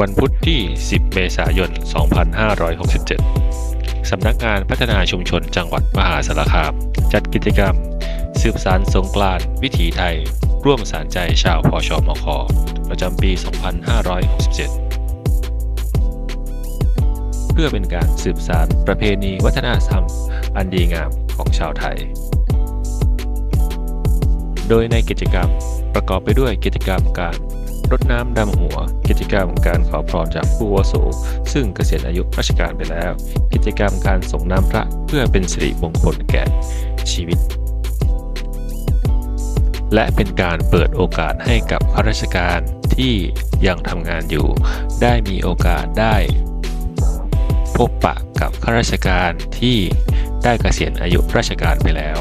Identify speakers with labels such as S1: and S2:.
S1: วันพุธที่ 10 เมษายน 2567 สำนักงานพัฒนาชุมชนจังหวัดมหาสารคาม จัดกิจกรรม สืบสารสงกรานต์วิถีไทย ร่วมสารใจชาวพชมคประจำปี 2567 เพื่อเป็นการสืบสารประเพณีวัฒนธรรมอันดีงามของชาวไทย โดยในกิจกรรมประกอบไปด้วยกิจกรรมการ รดน้ำดำหัว กิจกรรมการขอพรจากผู้อาวุโส ซึ่งเกษียณอายุราชการไปแล้ว กิจกรรมการส่งน้ำพระเพื่อเป็นสิริมงคลแก่ชีวิต และเป็นการเปิดโอกาสให้กับข้าราชการที่ยังทำงานอยู่ ได้มีโอกาสได้ พบปะกับข้าราชการที่ได้เกษียณอายุราชการไปแล้ว